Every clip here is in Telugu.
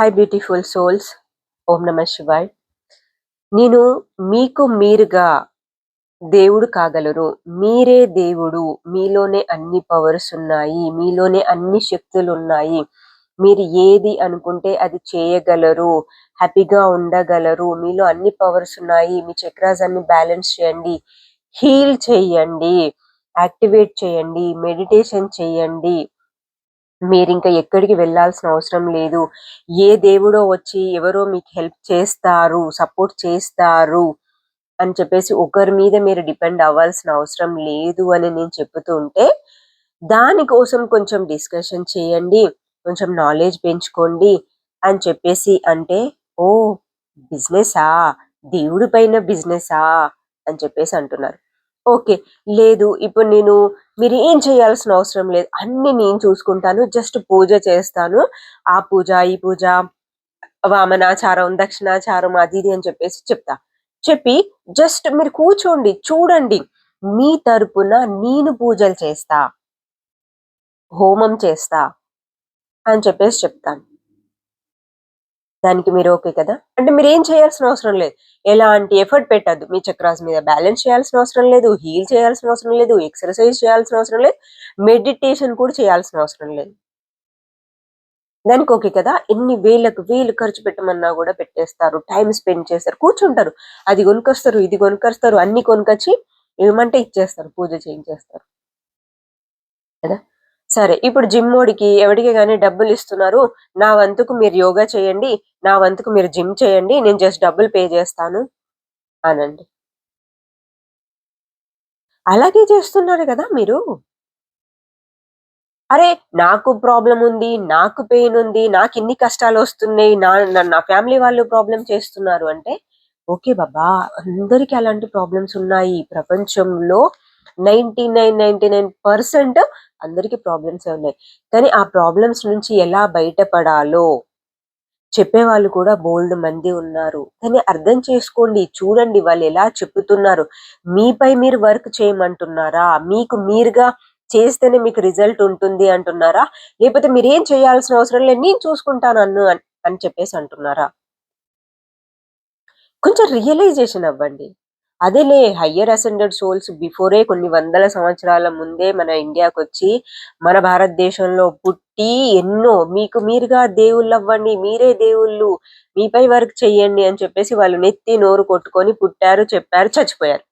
హై బ్యూటిఫుల్ సోల్స్ ఓం నమ శివాయ్. నేను మీకు మీరుగా దేవుడు కాగలరు. మీరే దేవుడు. మీలోనే అన్ని పవర్స్ ఉన్నాయి. మీలోనే అన్ని శక్తులు ఉన్నాయి. మీరు ఏది అనుకుంటే అది చేయగలరు. హ్యాపీగా ఉండగలరు. మీలో అన్ని పవర్స్ ఉన్నాయి. మీ చక్రాస్ అన్ని బ్యాలెన్స్ చేయండి. హీల్ చేయండి. యాక్టివేట్ చేయండి. మెడిటేషన్ చేయండి. మీరు ఇంకా ఎక్కడికి వెళ్ళాల్సిన అవసరం లేదు. ఏ దేవుడో వచ్చి ఎవరో మీకు హెల్ప్ చేస్తారు సపోర్ట్ చేస్తారు అని చెప్పేసి ఒకరి మీద మీరు డిపెండ్ అవ్వాల్సిన అవసరం లేదు అని నేను చెప్తూ ఉంటే దానికోసం కొంచెం డిస్కషన్ చేయండి కొంచెం నాలెడ్జ్ పెంచుకోండి అని చెప్పేసి అంటే ఓ బిజినెసా? దేవుడి పైన బిజినెసా? అని చెప్పేసి అంటున్నారు. ఓకే లేదు ఇప్పుడు నేను మీరు ఏం చేయాల్సిన అవసరం లేదు. అన్ని నేను చూసుకుంటాను. జస్ట్ పూజ చేస్తాను. ఆ పూజ ఈ పూజ వామనాచారం దక్షిణాచారం అది ఇది అని చెప్పేసి చెప్తా. చెప్పి జస్ట్ మీరు కూర్చోండి చూడండి. మీ తరపున నేను పూజలు చేస్తా. హోమం చేస్తా అని చెప్పేసి చెప్తాను. దానికి మీరు ఓకే కదా? అంటే మీరు ఏం చేయాల్సిన అవసరం లేదు. ఎలాంటి ఎఫర్ట్ పెట్టద్దు. మీ చక్రాస్ మీద బ్యాలెన్స్ చేయాల్సిన అవసరం లేదు హీల్ చేయాల్సిన అవసరం లేదు ఎక్సర్సైజ్ చేయాల్సిన అవసరం లేదు మెడిటేషన్ కూడా చేయాల్సిన అవసరం లేదు. దానికి ఓకే కదా? ఎన్ని వేలకు వేలు ఖర్చు పెట్టమన్నా కూడా పెట్టేస్తారు. టైం స్పెండ్ చేస్తారు. కూర్చుంటారు. అది కొనుకొస్తారు ఇది కొనుకొస్తారు అన్ని కొనుకొచ్చి ఏమంటే ఇచ్చేస్తారు. పూజ చేయించేస్తారు. కదా? సరే ఇప్పుడు జిమ్మోడికి ఎవరికి కానీ డబ్బులు ఇస్తున్నారు నా వంతుకు మీరు యోగా చేయండి నా వంతుకు మీరు జిమ్ చేయండి నేను జస్ట్ డబ్బులు పే చేస్తాను అనండి. అలాగే చేస్తున్నారు కదా మీరు? అరే నాకు ప్రాబ్లం ఉంది నాకు పెయిన్ ఉంది నాకు ఇన్ని కష్టాలు వస్తున్నాయి నా నా ఫ్యామిలీ వాళ్ళు ప్రాబ్లం చేస్తున్నారు అంటే ఓకే బాబా అందరికి అలాంటి ప్రాబ్లమ్స్ ఉన్నాయి ప్రపంచంలో ninety nine ninety nine percent అందరికి ప్రాబ్లమ్స్ ఉన్నాయి. కానీ ఆ ప్రాబ్లమ్స్ నుంచి ఎలా బయటపడాలో చెప్పేవాళ్ళు కూడా బోల్డ్ మంది ఉన్నారు. కానీ అర్థం చేసుకోండి చూడండి వాళ్ళు ఎలా చెప్తున్నారు. మీపై మీరు వర్క్ చేయమంటున్నారా? మీకు మీరుగా చేస్తేనే మీకు రిజల్ట్ ఉంటుంది అంటున్నారా? లేకపోతే మీరు ఏం చేయాల్సిన అవసరం లేదు నేను చూసుకుంటాను అన్ను అని చెప్పేసి అంటున్నారా? కొంచెం రియలైజేషన్ అవ్వండి. అదేలే హయ్యర్ అసెండెడ్ సోల్స్ బిఫోరే కొన్ని వందల సంవత్సరాల ముందే మన ఇండియాకి వచ్చి మన భారతదేశంలో పుట్టి ఎన్నో మీకు మీరుగా దేవుళ్ళు అవ్వండి మీరే దేవుళ్ళు మీపై వర్క్ చెయ్యండి అని చెప్పేసి వాళ్ళు నెత్తి నోరు కొట్టుకొని పుట్టారు చెప్పారు చచ్చిపోయారు.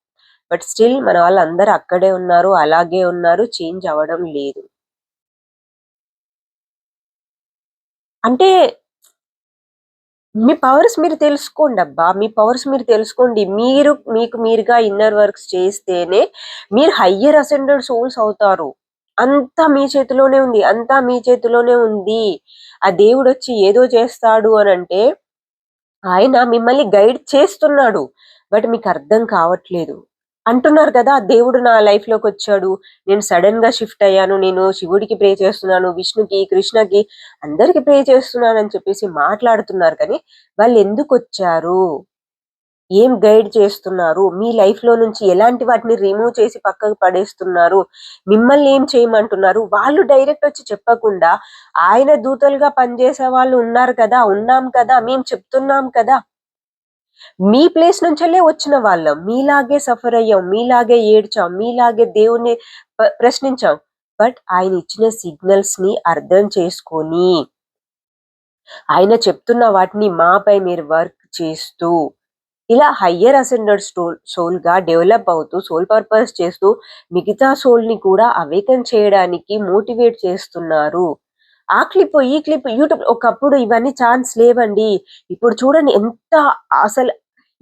బట్ స్టిల్ మన వాళ్ళందరూ అక్కడే ఉన్నారు అలాగే ఉన్నారు చేంజ్ అవ్వడం లేదు. అంటే మీ పవర్స్ మీరు తెలుసుకోండి అబ్బా. మీ పవర్స్ మీరు తెలుసుకోండి. మీరు మీకు మీరుగా ఇన్నర్ వర్క్స్ చేస్తేనే మీరు హయ్యర్ అసెండెడ్ సోల్స్ అవుతారు. అంతా మీ చేతిలోనే ఉంది. అంతా మీ చేతిలోనే ఉంది. ఆ దేవుడు వచ్చి ఏదో చేస్తాడు అని అంటే ఆయన మిమ్మల్ని గైడ్ చేస్తున్నాడు. బట్ మీకు అర్థం కావట్లేదు. అంటున్నారు కదా దేవుడు నా లైఫ్లోకి వచ్చాడు. నేను సడన్గా షిఫ్ట్ అయ్యాను. నేను శివుడికి ప్రే చేస్తున్నాను విష్ణుకి కృష్ణకి అందరికి ప్రే చేస్తున్నాను అని చెప్పేసి మాట్లాడుతున్నారు. కానీ వాళ్ళు ఎందుకు వచ్చారు? ఏం గైడ్ చేస్తున్నారు? మీ లైఫ్లో నుంచి ఎలాంటి వాటిని రిమూవ్ చేసి పక్కకు పడేస్తున్నారు? మిమ్మల్ని ఏం చేయమంటున్నారు? వాళ్ళు డైరెక్ట్ వచ్చి చెప్పకుండా ఆయన దూతలుగా పనిచేసే వాళ్ళు ఉన్నారు కదా ఉన్నాం కదా మేము చెప్తున్నాం కదా. మీ ప్లేస్ నుంచెల్లే వచ్చిన వాళ్ళం. మీలాగే సఫర్ అయ్యాం మీలాగే ఏడ్చాం మీలాగే దేవుణ్ణి ప్రశ్నించాం. బట్ ఆయన ఇచ్చిన సిగ్నల్స్ని అర్థం చేసుకొని ఆయన చెప్తున్న వాటిని మాపై మీరు వర్క్ చేస్తూ ఇలా హయ్యర్ అసెండెడ్ సోల్ సోల్గా డెవలప్ అవుతూ సోల్ పర్పస్ చేస్తూ మిగతా సోల్ని కూడా అవేకన్ చేయడానికి మోటివేట్ చేస్తున్నారు. ఆ క్లిప్ ఈ క్లిప్ యూట్యూబ్ ఒకప్పుడు ఇవన్నీ ఛాన్స్ లేవండి. ఇప్పుడు చూడండి ఎంత అసలు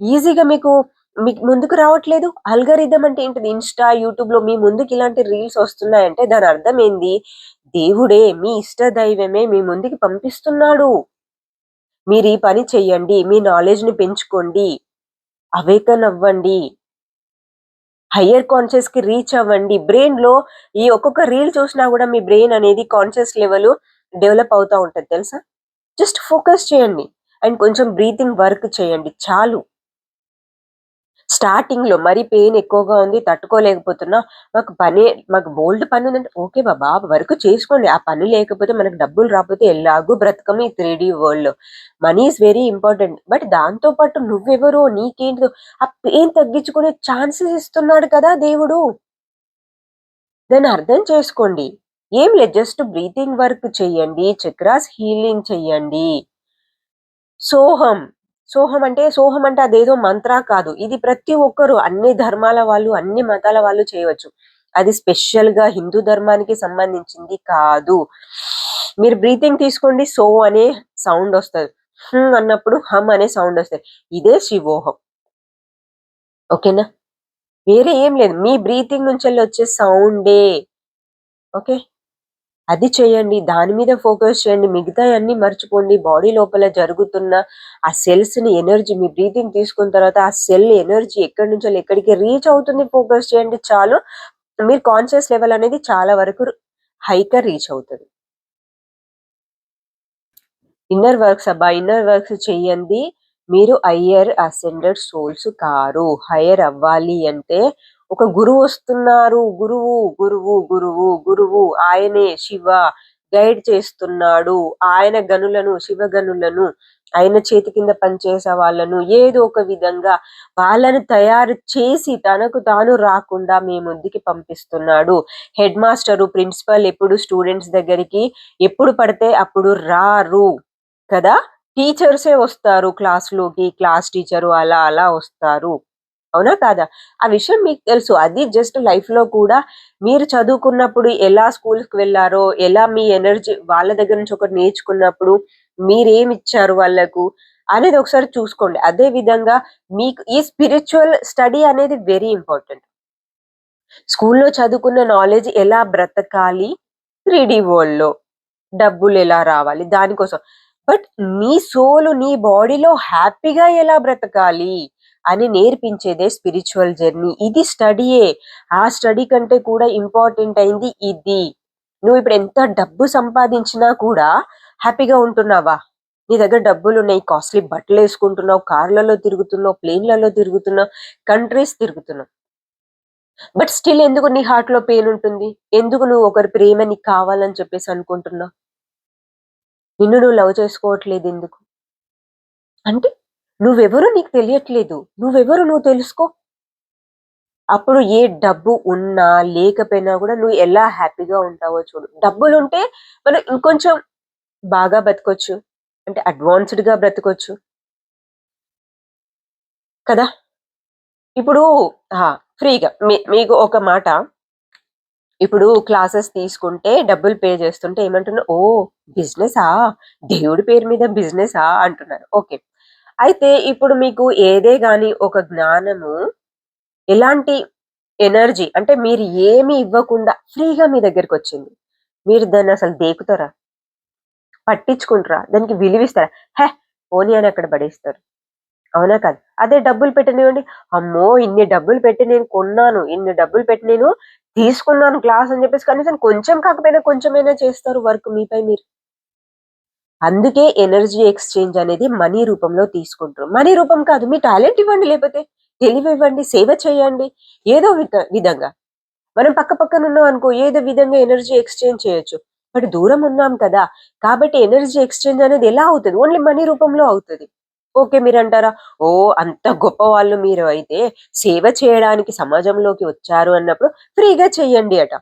ఈజీగా మీకు మీకు ముందుకు రావట్లేదు. అల్గరిథం అంటే ఏంటిది? ఇన్స్టా యూట్యూబ్లో మీ ముందుకు ఇలాంటి రీల్స్ వస్తున్నాయంటే దాని అర్థం ఏంది? దేవుడే మీ ఇష్ట దైవమే మీ ముందుకి పంపిస్తున్నాడు. మీరు ఈ పని చెయ్యండి మీ నాలెడ్జ్ని పెంచుకోండి. అవేకన్ అవ్వండి. హయ్యర్ కాన్షియస్కి రీచ్ అవ్వండి. బ్రెయిన్లో ఈ ఒక్కొక్క రీల్ చూసినా కూడా మీ బ్రెయిన్ అనేది కాన్షియస్ లెవెల్ డెవలప్ అవుతా ఉంటుంది తెలుసా? జస్ట్ ఫోకస్ చేయండి. అండ్ కొంచెం బ్రీతింగ్ వర్క్ చేయండి. చాలు. స్టార్టింగ్లో మరి పెయిన్ ఎక్కువగా ఉంది తట్టుకోలేకపోతున్నా మాకు పని మాకు బోల్డ్ పని ఉందంటే ఓకే బాబా వర్క్ చేసుకోండి. ఆ పని లేకపోతే మనకు డబ్బులు రాకపోతే ఎలాగూ బ్రతకం ఈ త్రీ డి వరల్డ్లో money is very important but దాంతో పాటు నువ్వెవరో నీకేంటిదో ఆ పెయిన్ తగ్గించుకునే ఛాన్సెస్ ఇస్తున్నాడు కదా దేవుడు. దాన్ని అర్థం చేసుకోండి. ఏం లేదు జస్ట్ బ్రీతింగ్ వర్క్ చేయండి చక్రాస్ హీలింగ్ చెయ్యండి. సోహం సోహం అంటే సోహం అంటే అదేదో మంత్ర కాదు. ఇది ప్రతి ఒక్కరు అన్ని ధర్మాల వాళ్ళు అన్ని మతాల వాళ్ళు చేయవచ్చు. అది స్పెషల్గా హిందూ ధర్మానికి సంబంధించింది కాదు. మీరు బ్రీతింగ్ తీసుకోండి సో అనే సౌండ్ వస్తుంది. అన్నప్పుడు హమ్ అనే సౌండ్ వస్తుంది. ఇదే శివోహం. ఓకేనా? వేరే ఏం లేదు. మీ బ్రీతింగ్ నుంచి వెళ్ళి వచ్చే సౌండే. ఓకే? అది చేయండి దాని మీద ఫోకస్ చేయండి మిగతా అన్ని మర్చిపోండి. బాడీ లోపల జరుగుతున్న ఆ సెల్స్ని ఎనర్జీ మీ బ్రీతింగ్ తీసుకున్న తర్వాత ఆ సెల్ ఎనర్జీ ఎక్కడి నుంచో ఎక్కడికి రీచ్ అవుతుంది ఫోకస్ చేయండి చాలు. మీరు కాన్షియస్ లెవెల్ అనేది చాలా వరకు హైకర్ రీచ్ అవుతుంది. ఇన్నర్ వర్క్స్ అబ్బా ఇన్నర్ వర్క్స్ చేయండి. మీరు హయ్యర్ అసెండెడ్ సోల్స్ కారు. హయ్యర్ అవ్వాలి అంటే ఒక గురువు వస్తున్నారు. గురువు గురువు గురువు గురువు. ఆయనే శివ. గైడ్ చేస్తున్నాడు. ఆయన గనులను శివ గనులను ఆయన చేతి కింద పనిచేసే వాళ్ళను ఏదో ఒక విధంగా వాళ్ళని తయారు చేసి తనకు తాను రాకుండా మీ ముందుకి పంపిస్తున్నాడు. హెడ్ మాస్టరు ప్రిన్సిపల్ ఎప్పుడు స్టూడెంట్స్ దగ్గరికి ఎప్పుడు పడితే అప్పుడు రారు. కదా? టీచర్సే వస్తారు క్లాస్లోకి. క్లాస్ టీచరు అలా అలా వస్తారు. అవునా కాదా? ఆ విషయం మీకు తెలుసు. అది జస్ట్ లైఫ్లో కూడా మీరు చదువుకున్నప్పుడు ఎలా స్కూల్కి వెళ్ళారో ఎలా మీ ఎనర్జీ వాళ్ళ దగ్గర నుంచి ఒకటి నేర్చుకున్నప్పుడు మీరేమి ఇచ్చారు వాళ్ళకు అనేది ఒకసారి చూసుకోండి. అదే విధంగా మీకు ఈ స్పిరిచువల్ స్టడీ అనేది వెరీ ఇంపార్టెంట్ స్కూల్లో చదువుకున్న నాలెడ్జ్ ఎలా బ్రతకాలి? త్రీ డి వరల్డ్లో డబ్బులు ఎలా రావాలి? దానికోసం. బట్ నీ సోలు నీ బాడీలో హ్యాపీగా ఎలా బ్రతకాలి? అని నేర్పించేదే స్పిరిచువల్ జర్నీ ఇది స్టడీయే ఆ స్టడీ కంటే కూడా ఇంపార్టెంట్ అయింది ఇది. నువ్వు ఇప్పుడు ఎంత డబ్బు సంపాదించినా కూడా హ్యాపీగా ఉంటున్నావా? నీ దగ్గర డబ్బులు ఉన్నాయి కాస్ట్లీ బట్టలు వేసుకుంటున్నావు కార్లలో తిరుగుతున్నావు ప్లేన్లలో తిరుగుతున్నావు కంట్రీస్ తిరుగుతున్నావు. బట్ స్టిల్ ఎందుకు నీ హార్ట్లో పెయిన్ ఉంటుంది? ఎందుకు నువ్వు ఒకరి ప్రేమ నీకు కావాలని చెప్పేసి అనుకుంటున్నావు? నిన్ను నువ్వు లవ్ చేసుకోవట్లేదు ఎందుకు? అంటే నువ్వెవరు నీకు తెలియట్లేదు. నువ్వెవరు నువ్వు తెలుసుకో. అప్పుడు ఏ డబ్బు ఉన్నా లేకపోయినా కూడా నువ్వు ఎలా హ్యాపీగా ఉంటావో చూడు. డబ్బులు ఉంటే మనం ఇంకొంచెం బాగా బ్రతకొచ్చు అంటే అడ్వాన్స్డ్గా బ్రతకొచ్చు. కదా? ఇప్పుడు ఫ్రీగా. మీకు ఒక మాట. ఇప్పుడు క్లాసెస్ తీసుకుంటే డబ్బులు పే చేస్తుంటే ఏమంటున్నా ఓ బిజినెసా? దేవుడి పేరు మీద బిజినెసా? అంటున్నారు. ఓకే. అయితే ఇప్పుడు మీకు ఏదే గాని ఒక జ్ఞానము ఎలాంటి ఎనర్జీ అంటే మీరు ఏమి ఇవ్వకుండా ఫ్రీగా మీ దగ్గరికి వచ్చింది. మీరు దాన్ని అసలు దేకుతారా? పట్టించుకుంటారా? దానికి విలువిస్తారా? హే పోనీ అని అక్కడ పడేస్తారు. అవునా కాదు. అదే డబ్బులు పెట్టనివ్వండి. అమ్మో ఇన్ని డబ్బులు పెట్టి నేను కొన్నాను. ఇన్ని డబ్బులు పెట్టి నేను తీసుకున్నాను క్లాస్ అని చెప్పేసి కనీసం కొంచెం కాకపోయినా కొంచెమైనా చేస్తారు వర్క్ మీపై మీరు. అందుకే ఎనర్జీ ఎక్స్చేంజ్ అనేది మనీ రూపంలో తీసుకుంటారు. మనీ రూపం కాదు మీ టాలెంట్ ఇవ్వండి లేకపోతే తెలివి ఇవ్వండి సేవ చేయండి ఏదో విధంగా. మనం పక్క పక్కన ఉన్నాం అనుకో ఏదో విధంగా ఎనర్జీ ఎక్స్చేంజ్ చేయొచ్చు. బట్ దూరం ఉన్నాం కదా కాబట్టి ఎనర్జీ ఎక్స్చేంజ్ అనేది ఎలా అవుతుంది? ఓన్లీ మనీ రూపంలో అవుతుంది. ఓకే మీరు అంటారా? ఓ అంత గొప్ప వాళ్ళు మీరు అయితే సేవ చేయడానికి సమాజంలోకి వచ్చారు అన్నప్పుడు ఫ్రీగా చెయ్యండి అట.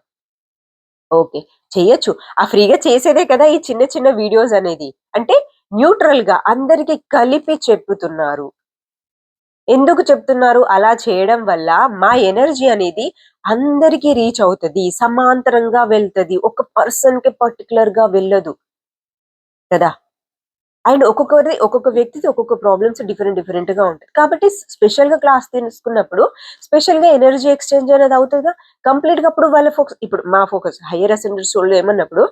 ఓకే. చేయొచ్చు. ఆ ఫ్రీగా చేసేదే కదా ఈ చిన్న చిన్న వీడియోస్ అనేది. అంటే న్యూట్రల్గా అందరికి కలిపి చెప్పుతున్నారు ఎందుకు చెప్తున్నారు? అలా చేయడం వల్ల మా ఎనర్జీ అనేది అందరికి రీచ్ అవుతుంది. సమాంతరంగా వెళ్తుంది. ఒక పర్సన్కి పర్టికులర్గా వెళ్ళదు. కదా? అండ్ ఒక్కొక్కరి ఒక్కొక్క వ్యక్తికి ఒక్కొక్క ప్రాబ్లమ్స్ డిఫరెంట్ డిఫరెంట్గా ఉంటాయి. కాబట్టి స్పెషల్గా క్లాస్ తీసుకున్నప్పుడు స్పెషల్గా ఎనర్జీ ఎక్స్చేంజ్ అనేది అవుతుందా? కంప్లీట్గా అప్పుడు వాళ్ళ ఫోకస్ ఇప్పుడు మా ఫోకస్ హైయర్ అసెండర్ సోల్ ఏమన్నప్పుడు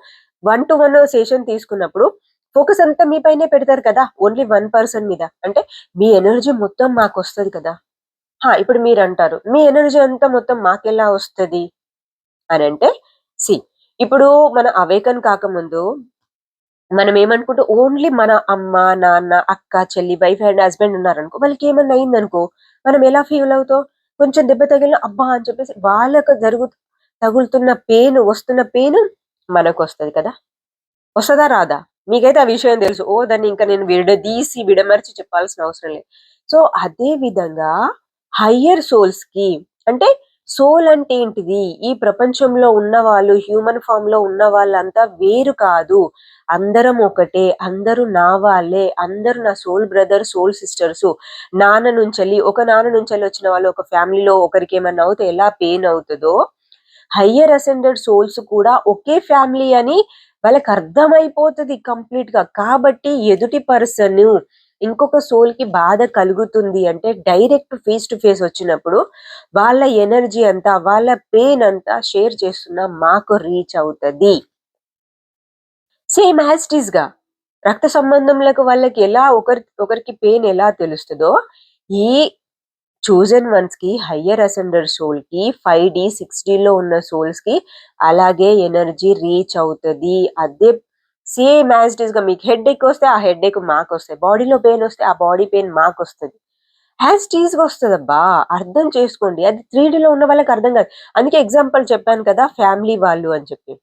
వన్ టు వన్ సెషన్ తీసుకున్నప్పుడు ఫోకస్ అంతా మీ పైనే పెడతారు కదా? ఓన్లీ వన్ పర్సన్ మీద. అంటే మీ ఎనర్జీ మొత్తం మాకు వస్తుంది కదా? ఇప్పుడు మీరు అంటారు మీ ఎనర్జీ అంతా మొత్తం మాకెలా వస్తుంది? అని అంటే సి ఇప్పుడు మన అవేకన్ కాకముందు మనం ఏమనుకుంటాం ఓన్లీ మన అమ్మ, నాన్న, అక్క, చెల్లి, వైఫ్ అండ్ హస్బెండ్ ఉన్నారనుకో వాళ్ళకి ఏమన్నా అయిందనుకో మనం ఎలా ఫీల్ అవుతాం? కొంచెం దెబ్బ తగిలిన అబ్బా! అని చెప్పేసి వాళ్ళకు జరుగు తగులుతున్న పెయిన్ వస్తున్న పెయిన్ మనకు వస్తుంది కదా! వస్తదా? రాదా? మీకైతే ఆ విషయం తెలుసు. ఓ దాన్ని ఇంకా నేను విడదీసి, విడమర్చి చెప్పాల్సిన అవసరం లేదు. సో, అదే విధంగా హయ్యర్ సోల్స్‌కి అంటే సోల్ అంటే ఏంటిది? ఈ ప్రపంచంలో ఉన్న వాళ్ళు హ్యూమన్ ఫార్మ్‌లో ఉన్న వాళ్ళంతా వేరు కాదు. అందరం ఒకటే. అందరూ నా వాళ్ళే. అందరూ నా సోల్ బ్రదర్, సోల్ సిస్టర్స్ నాన్న నుంచెల్లి ఒక నాన్న నుంచెల్లి వచ్చిన వాళ్ళు ఒక ఫ్యామిలీలో ఒకరికేమన్నా అవుతే ఎలా పెయిన్ అవుతుందో హయ్యర్ అసెండెడ్ సోల్స్ కూడా ఒకే ఫ్యామిలీ అని వాళ్ళకి అర్థమైపోతుంది కంప్లీట్గా కాబట్టి ఎదుటి పర్సన్ ఇంకొక సోల్కి బాధ కలుగుతుంది అంటే డైరెక్ట్ ఫేస్ టు ఫేస్ వచ్చినప్పుడు వాళ్ళ ఎనర్జీ అంతా, వాళ్ళ పెయిన్ అంతా షేర్ చేస్తున్న మాకు రీచ్ అవుతది. సేమ్ యాజ్గా రక్త సంబంధంలకు వాళ్ళకి ఎలా ఒకరి ఒకరికి పెయిన్ ఎలా తెలుస్తుందో ఈ చూజన్ వన్స్‌కి హయ్యర్ అసెండర్ సోల్కి ఫైవ్ డి సిక్స్లో ఉన్న సోల్స్కి అలాగే ఎనర్జీ రీచ్ అవుతది. అదే సేమ్ యాజ్ ఇట్ ఈస్‌గా మీకు హెడ్‌ఏక్ వస్తే ఆ హెడ్‌ఏక్ మాకొస్తాయి. బాడీలో పెయిన్ వస్తే ఆ బాడీ పెయిన్ మాకొస్తది. హ్యాస్ ఇట్ వస్తుంది వస్తదబ్బా! అర్థం చేసుకోండి. అది త్రీ డీలో ఉన్న వాళ్ళకి అర్థం కాదు. అందుకే ఎగ్జాంపుల్ చెప్పాను కదా! ఫ్యామిలీ వాళ్ళు అని చెప్పి.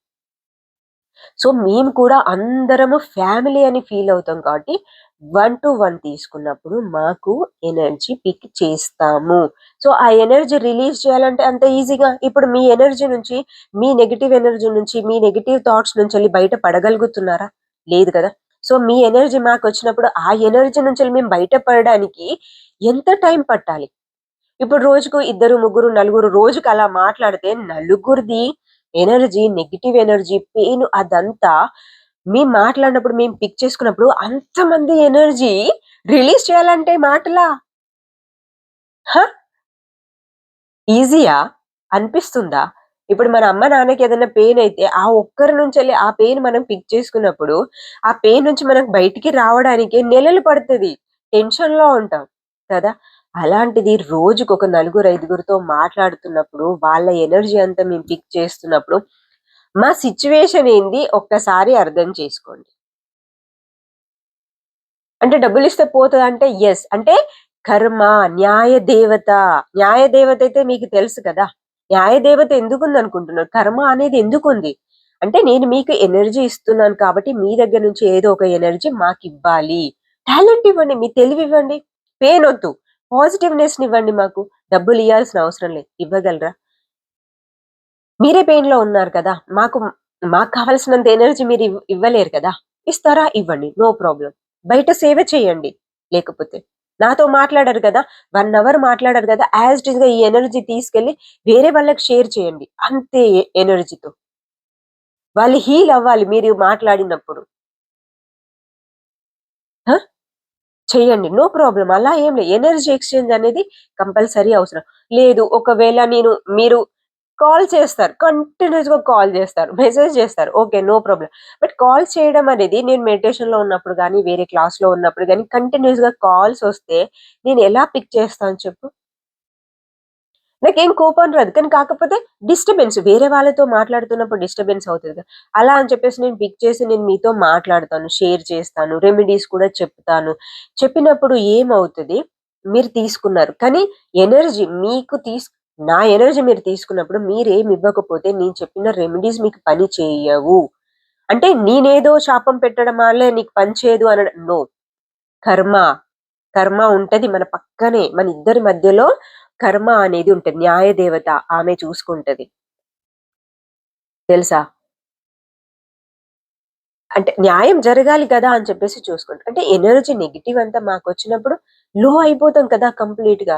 సో, మేము కూడా అందరము ఫ్యామిలీ అని ఫీల్ అవుతాం కాబట్టి, వన్ టు వన్ తీసుకున్నప్పుడు మాకు ఎనర్జీ పిక్ చేస్తాము. సో, ఆ ఎనర్జీ రిలీజ్ చేయాలంటే అంత ఈజీగా ఇప్పుడు మీ ఎనర్జీ నుంచి, మీ నెగిటివ్ ఎనర్జీ నుంచి, మీ నెగిటివ్ థాట్స్ నుంచి వెళ్ళి బయట పడగలుగుతున్నారా? లేదు కదా! సో, మీ ఎనర్జీ మాకు వచ్చినప్పుడు ఆ ఎనర్జీ నుంచి మేము బయట పడడానికి ఎంత టైం పట్టాలి? ఇప్పుడు రోజుకు ఇద్దరు, ముగ్గురు, నలుగురు రోజుకు అలా మాట్లాడితే నలుగురిది ఎనర్జీ, నెగిటివ్ ఎనర్జీ, పెయిన్ అదంతా మేము మాట్లాడినప్పుడు, మేము పిక్ చేసుకున్నప్పుడు అంతమంది ఎనర్జీ రిలీజ్ చేయాలంటే మాటలా? హ! ఈజీయా? అనిపిస్తుందా? ఇప్పుడు మన అమ్మ, నాన్నకి ఏదైనా పెయిన్ అయితే ఆ ఒక్కరి నుంచి ఆ పెయిన్ మనం పిక్ చేసుకున్నప్పుడు, ఆ పెయిన్ నుంచి మనం బయటికి రావడానికి నెలలు పడుతుంది టెన్షన్‌లో ఉంటాం కదా! అలాంటిది రోజుకొక నలుగురు, ఐదుగురితో మాట్లాడుతున్నప్పుడు, వాళ్ళ ఎనర్జీ అంతా మేము పిక్ చేస్తున్నప్పుడు, మా సిచ్యువేషన్ ఏంది ఒక్కసారి అర్థం చేసుకోండి. అంటే డబ్బులు ఇస్తే పోతుంది అంటే కర్మ, న్యాయ దేవత. న్యాయ దేవత అయితే మీకు తెలుసు కదా! న్యాయ దేవత ఎందుకు ఉంది అనుకుంటున్నారు కర్మ అనేది ఎందుకుంది? అంటే నేను మీకు ఎనర్జీ ఇస్తున్నాను కాబట్టి మీ దగ్గర నుంచి ఏదో ఒక ఎనర్జీ మాకు ఇవ్వాలి టాలెంట్ ఇవ్వండి. మీ తెలివివ్వండి. పెయిన్ వద్దు పాజిటివ్నెస్ ఇవ్వండి మాకు. డబ్బులు ఇవ్వాల్సిన అవసరం లేదు. ఇవ్వగలరా? మీరే పెయిన్‌లో ఉన్నారు కదా! మాకు మాకు కావాల్సినంత ఎనర్జీ మీరు ఇవ్వలేరు కదా! ఇస్తారా? ఇవ్వండి. నో ప్రాబ్లం బయట సేవ చేయండి లేకపోతే. నాతో మాట్లాడారు కదా! వన్ అవర్ మాట్లాడారు కదా! యాజ్ ఇట్ ఈస్‌గా ఈ ఎనర్జీ తీసుకెళ్ళి వేరే వాళ్ళకి షేర్ చేయండి. అంతే ఎనర్జీతో. వాళ్ళు హీల్ అవ్వాలి మీరు మాట్లాడినప్పుడు. చేయండి నో ప్రాబ్లం అలా ఏం లేదు. ఎనర్జీ ఎక్స్‌చేంజ్ అనేది కంపల్సరీ అవసరం. లేదు ఒకవేళ నేను మీరు కాల్ చేస్తారు. కంటిన్యూస్గా కాల్ చేస్తారు. మెసేజ్ చేస్తారు. Okay. No problem. But call చేయడం అనేది నేను మెడిటేషన్‌లో ఉన్నప్పుడు కానీ వేరే క్లాస్‌లో ఉన్నప్పుడు కానీ కంటిన్యూస్గా కాల్స్ వస్తే నేను ఎలా పిక్ చేస్తాను చెప్పు? నాకేం కోపం రాదు. కానీ కాకపోతే డిస్టర్బెన్స్ వేరే వాళ్ళతో మాట్లాడుతున్నప్పుడు డిస్టర్బెన్స్ అవుతుంది అలా అని చెప్పేసి నేను పిక్ చేసి నేను మీతో మాట్లాడతాను. షేర్ చేస్తాను. రెమెడీస్ కూడా చెప్తాను. చెప్పినప్పుడు ఏమవుతుంది మీరు తీసుకున్నారు. కానీ ఎనర్జీ మీకు తీసు నా ఎనర్జీ మీరు తీసుకున్నప్పుడు మీరేమి ఇవ్వకపోతే నేను చెప్పిన రెమెడీస్ మీకు పని చేయవు. అంటే నేనేదో శాపం పెట్టడం వల్లే నీకు పని చేయదు అనడం నో. కర్మ. కర్మ ఉంటది మన పక్కనే. మన ఇద్దరి మధ్యలో కర్మ అనేది ఉంటుంది న్యాయ దేవత ఆమె చూసుకుంటది. తెలుసా? అంటే న్యాయం జరగాలి కదా! అని చెప్పేసి చూసుకుంటాం అంటే ఎనర్జీ నెగిటివ్ అంతా మాకు వచ్చినప్పుడు లో అయిపోతాం కదా కంప్లీట్‌గా.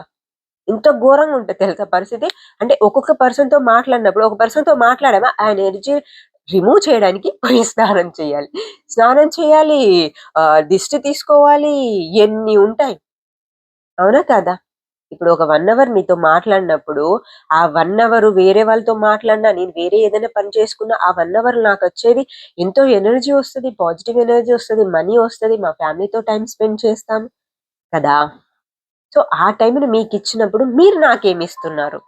ఇంత ఘోరంగా ఉంటుంది తెలుసా పరిస్థితి. అంటే ఒక్కొక్క పర్సన్‌తో మాట్లాడినప్పుడు ఒక పర్సన్‌తో మాట్లాడామా ఆయన ఎనర్జీ రిమూవ్ చేయడానికి పోయి స్నానం చేయాలి. స్నానం చేయాలి, దిష్టి తీసుకోవాలి, ఎన్ని ఉంటాయి. అవునా కదా ఇప్పుడు ఒక వన్ అవర్ మీతో మాట్లాడినప్పుడు, ఆ వన్ అవర్ వేరే వాళ్ళతో మాట్లాడినా, నేను వేరే ఏదైనా పని చేసుకున్నా, ఆ వన్ అవర్ నాకు వచ్చేది ఎంతో ఎనర్జీ వస్తది. పాజిటివ్ ఎనర్జీ వస్తది. మనీ వస్తది. మా ఫ్యామిలీతో టైం స్పెండ్ చేస్తాం కదా! సో, ఆ టైంని మీకిచ్చినప్పుడు మీరు నాకేమిస్తున్నారు?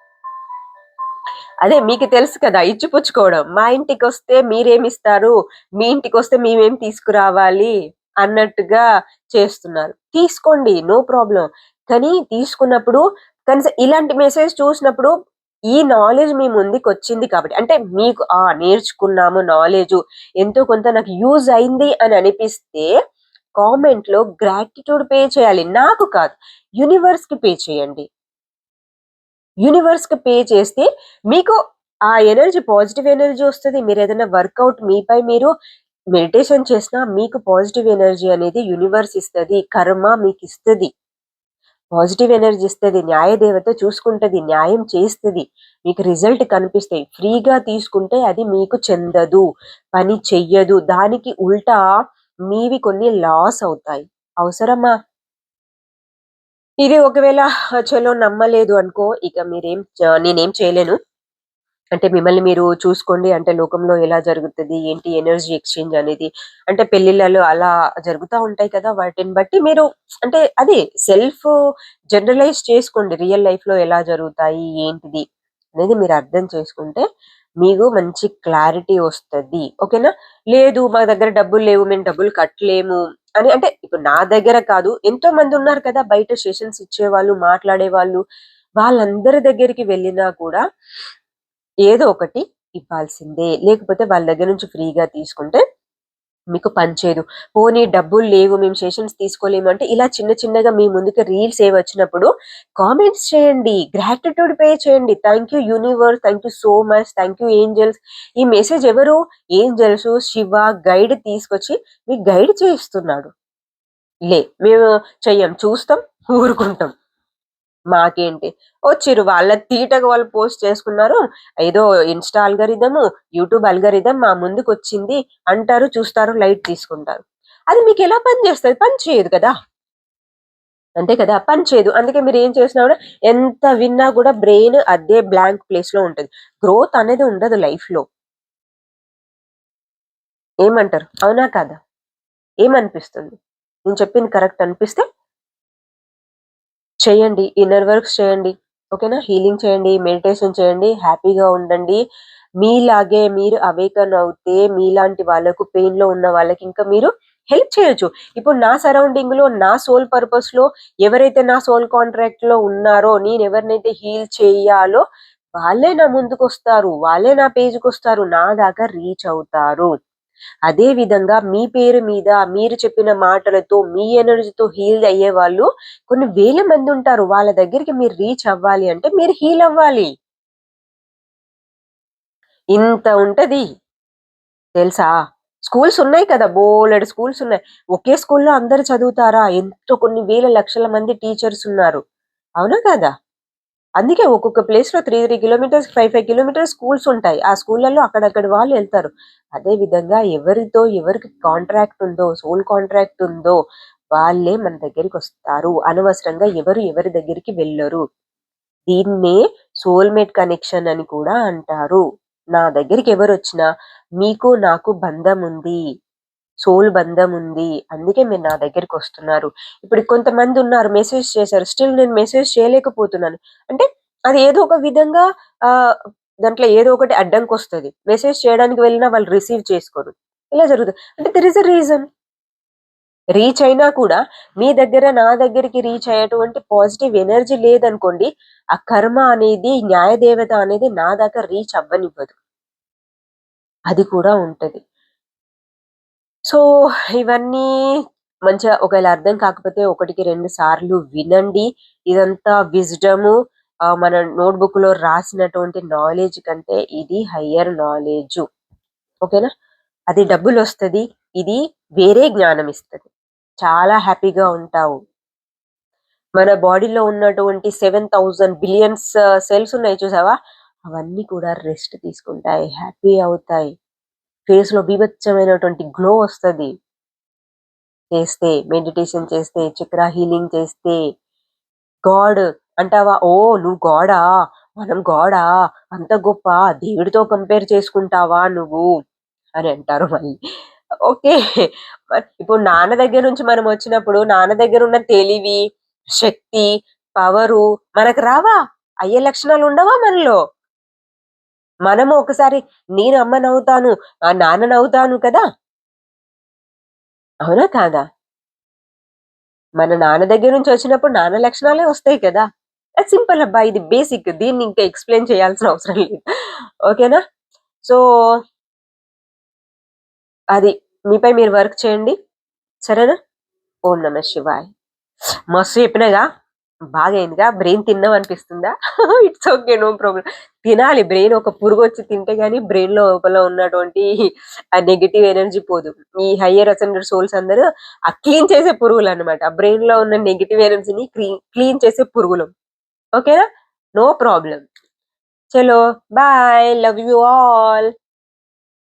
అదే మీకు తెలుసు కదా ఇచ్చిపుచ్చుకోవడం. మా ఇంటికి వస్తే మీరేమిస్తారు? మీ ఇంటికి వస్తే మేమేం తీసుకురావాలి? అన్నట్టుగా చేస్తున్నారు. తీసుకోండి నో ప్రాబ్లం. కానీ తీసుకున్నప్పుడు కనీసం ఇలాంటి మెసేజ్ చూసినప్పుడు ఈ నాలెడ్జ్ మీ ముందుకు వచ్చింది కాబట్టి. అంటే మీకు ఆ నేర్చుకున్నాము నాలెడ్జ్. ఎంతో కొంత నాకు యూజ్ అయింది అని అనిపిస్తే కామెంట్లో గ్రాటిట్యూడ్ పే చేయాలి. నాకు కాదు యూనివర్స్కి పే చేయండి. యూనివర్స్కి పే చేస్తే మీకు ఆ ఎనర్జీ పాజిటివ్ ఎనర్జీ వస్తుంది. మీరు ఏదైనా వర్కౌట్ మీపై మీరు మెడిటేషన్ చేసినా మీకు పాజిటివ్ ఎనర్జీ అనేది యూనివర్స్ ఇస్తుంది కర్మ మీకు ఇస్తుంది. పాజిటివ్ ఎనర్జీ ఇస్తుంది న్యాయదేవత చూసుకుంటది న్యాయం చేస్తుంది. మీకు రిజల్ట్ కనిపిస్తాయి. ఫ్రీగా తీసుకుంటే అది మీకు చెందదు పని చెయ్యదు. దానికి ఉల్టా మీవి కొన్ని లాస్ అవుతాయి. అవసరమా? ఇది ఒకవేళ చలో నమ్మలేదు అనుకో ఇక మీరేం నేనేం చేయలేను. అంటే మిమ్మల్ని మీరు చూసుకోండి. అంటే లోకంలో ఎలా జరుగుతుంది ఏంటి ఎనర్జీ ఎక్స్చేంజ్ అనేది. అంటే పెళ్ళిళ్ళలో అలా జరుగుతూ ఉంటాయి కదా వాటిని బట్టి మీరు అంటే అది సెల్ఫ్ జనరలైజ్ చేసుకోండి. రియల్ లైఫ్లో ఎలా జరుగుతాయి ఏంటిది అనేది మీరు అర్థం చేసుకుంటే మీకు మంచి క్లారిటీ వస్తుంది. ఓకేనా లేదు మా దగ్గర డబ్బులు లేవు మేము డబ్బులు కట్టలేము అని అంటే ఇప్పుడు నా దగ్గర కాదు ఎంతో మంది ఉన్నారు కదా బయట సెషన్స్ ఇచ్చేవాళ్ళు మాట్లాడే వాళ్ళు వాళ్ళందరి దగ్గరికి వెళ్ళినా కూడా ఏదో ఒకటి ఇవ్వాల్సిందే. లేకపోతే వాళ్ళ దగ్గర నుంచి ఫ్రీగా తీసుకుంటే మీకు పనిచేయదు. పోనీ డబ్బులు లేవు మేము సెషన్స్ తీసుకోలేము అంటే ఇలా చిన్న చిన్నగా మీ ముందుకు రీల్స్ ఏ వచ్చినప్పుడు కామెంట్స్ చేయండి. గ్రాటిట్యూడ్ పే చేయండి. Thank you universe thank you so much thank you angels ఈ మెసేజ్ ఎవరు? ఏంజల్స్ శివ గైడ్ తీసుకొచ్చి మీ గైడ్ చేయిస్తున్నాడు. లే మేము చెయ్యం చూస్తాం ఊరుకుంటాం. మాకేంటి? వచ్చిర్రు వాళ్ళ తీటగా వాళ్ళు పోస్ట్ చేసుకున్నారు. ఏదో ఇన్స్టా అల్గరిథము యూట్యూబ్ అల్గరిథం మా ముందుకు వచ్చింది అంటారు చూస్తారు లైట్ తీసుకుంటారు. అది మీకు ఎలా పని చేస్తుంది? పని చేయదు కదా? అంతే కదా? పని చేయదు. అందుకే మీరు ఏం చేసినా కూడా ఎంత విన్నా కూడా బ్రెయిన్ అదే బ్లాంక్ ప్లేస్లో ఉంటుంది. గ్రోత్ అనేది ఉండదు లైఫ్లో ఏమంటారు? అవునా కాదా? ఏమనిపిస్తుంది? నేను చెప్పింది కరెక్ట్ అనిపిస్తే చేయండి. ఇన్నర్ వర్క్స్ చేయండి. ఓకేనా? హీలింగ్ చేయండి. మెడిటేషన్ చేయండి. హ్యాపీగా ఉండండి. మీలాగే మీరు అవేకన్ అవుతే మీలాంటి వాళ్ళకు పెయిన్లో ఉన్న వాళ్ళకి ఇంకా మీరు హెల్ప్ చేయొచ్చు. ఇప్పుడు నా సరౌండింగ్లో నా సోల్ పర్పస్లో ఎవరైతే నా సోల్ కాంట్రాక్ట్లో ఉన్నారో నేను ఎవరినైతే హీల్ చేయాలో వాళ్ళే నా ముందుకు వస్తారు వాళ్ళే నా పేజ్కి వస్తారు నా దాకా రీచ్ అవుతారు. అదే విధంగా మీ పేరు మీద మీరు చెప్పిన మాటలతో మీ ఎనర్జీతో హీల్ అయ్యే వాళ్ళు కొన్ని వేల మంది ఉంటారు. వాళ్ళ దగ్గరికి మీరు రీచ్ అవ్వాలి అంటే మీరు హీల్ అవ్వాలి. ఇంత ఉంటది. తెలుసా? స్కూల్స్ ఉన్నాయి కదా. బోలెడు స్కూల్స్ ఉన్నాయి. ఒకే స్కూల్లో అందరు చదువుతారా? ఎంతో కొన్ని వేల లక్షల మంది టీచర్స్ ఉన్నారు. అవునా కదా? అందుకే ఒక్కొక్క ప్లేస్లో three three kilometres five five kilometres schools ఉంటాయి. ఆ స్కూళ్ళల్లో అక్కడక్కడ వాళ్ళు వెళ్తారు. అదే విధంగా ఎవరితో ఎవరికి కాంట్రాక్ట్ ఉందో సోల్ కాంట్రాక్ట్ ఉందో వాళ్ళే మన దగ్గరికి వస్తారు. అనవసరంగా ఎవరు ఎవరి దగ్గరికి వెళ్ళరు. దీన్నే సోల్మేట్ కనెక్షన్ అని కూడా అంటారు. నా దగ్గరికి ఎవరు వచ్చినా మీకు నాకు బంధం ఉంది. సోల్ బంధం ఉంది. అందుకే మీరు నా దగ్గరికి వస్తున్నారు. ఇప్పుడు కొంతమంది ఉన్నారు మెసేజ్ చేశారు. స్టిల్ నేను మెసేజ్ చేయలేకపోతున్నాను. అంటే అది ఏదో ఒక విధంగా ఆ దాంట్లో ఏదో ఒకటి అడ్డంకి వస్తుంది మెసేజ్ చేయడానికి వెళ్ళినా వాళ్ళు రిసీవ్ చేసుకోరు. ఇలా జరుగుతుంది. అంటే there is a reason reach అయినా కూడా మీ దగ్గర నా దగ్గరికి రీచ్ అయ్యేటువంటి పాజిటివ్ ఎనర్జీ లేదనుకోండి ఆ కర్మ అనేది న్యాయదేవత అనేది నా దాకా రీచ్ అవ్వనివ్వదు. అది కూడా ఉంటది. సో ఇవన్నీ మంచిగా ఒకవేళ అర్థం కాకపోతే ఒకటికి రెండు సార్లు వినండి. ఇదంతా విజ్డము. మన నోట్బుక్లో రాసినటువంటి నాలెడ్జ్ కంటే ఇది హయ్యర్ నాలెడ్జ్. ఓకేనా? అది డబ్బులు వస్తుంది ఇది వేరే జ్ఞానం ఇస్తుంది. చాలా హ్యాపీగా ఉంటావు. మన బాడీలో ఉన్నటువంటి సెవెన్ థౌజండ్ బిలియన్స్ సెల్స్ ఉన్నాయి చూసావా? అవన్నీ కూడా రెస్ట్ తీసుకుంటాయి హ్యాపీ అవుతాయి. ఫేస్లో బీభత్సమైనటువంటి గ్లో వస్తుంది. చేస్తే మెడిటేషన్ చేస్తే చక్ర హీలింగ్ చేస్తే గాడ్ అంటావా? ఓ నువ్వు గాడా? మనం గాడా? అంత గొప్ప దేవుడితో కంపేర్ చేసుకుంటావా నువ్వు? అని అంటారు మళ్ళీ. ఓకే. ఇప్పుడు నాన్న దగ్గర నుంచి మనం వచ్చినప్పుడు నాన్న దగ్గర ఉన్న తెలివి శక్తి పవరు మనకు రావా? అయ్యే లక్షణాలు ఉండవా మనలో? మనము ఒకసారి నేను అమ్మనవుతాను, ఆ నాన్ననవుతాను కదా! అవునా కాదా? మన నాన్న దగ్గర నుంచి వచ్చినప్పుడు నాన్న లక్షణాలే వస్తాయి కదా! అది సింపుల్ అబ్బా! ఇది బేసిక్. దీన్ని ఇంకా ఎక్స్‌ప్లెయిన్ చేయాల్సిన అవసరం లేదు. ఓకేనా? సో అది. మీపై మీరు వర్క్ చేయండి. సరేనా? ఓం నమ శివాయ్ మస్తు చెప్పినాగా? బాగా అయిందిగా? Brain తిన్నామనిపిస్తుందా? It's okay. No problem తినాలి బ్రెయిన్ ఒక పురుగు వచ్చి తింటే గానీ బ్రెయిన్ లోపల ఉన్నటువంటి ఆ నెగిటివ్ ఎనర్జీ పోదు. ఈ హైయర్ అసెండెడ్ సోల్స్ అందరూ ఆ క్లీన్ చేసే పురుగులు అన్నమాట బ్రెయిన్లో ఉన్న నెగిటివ్ ఎనర్జీని క్లీ క్లీన్ చేసే పురుగులు. ఓకేనా? నో ప్రాబ్లం చలో బాయ్. Love you all.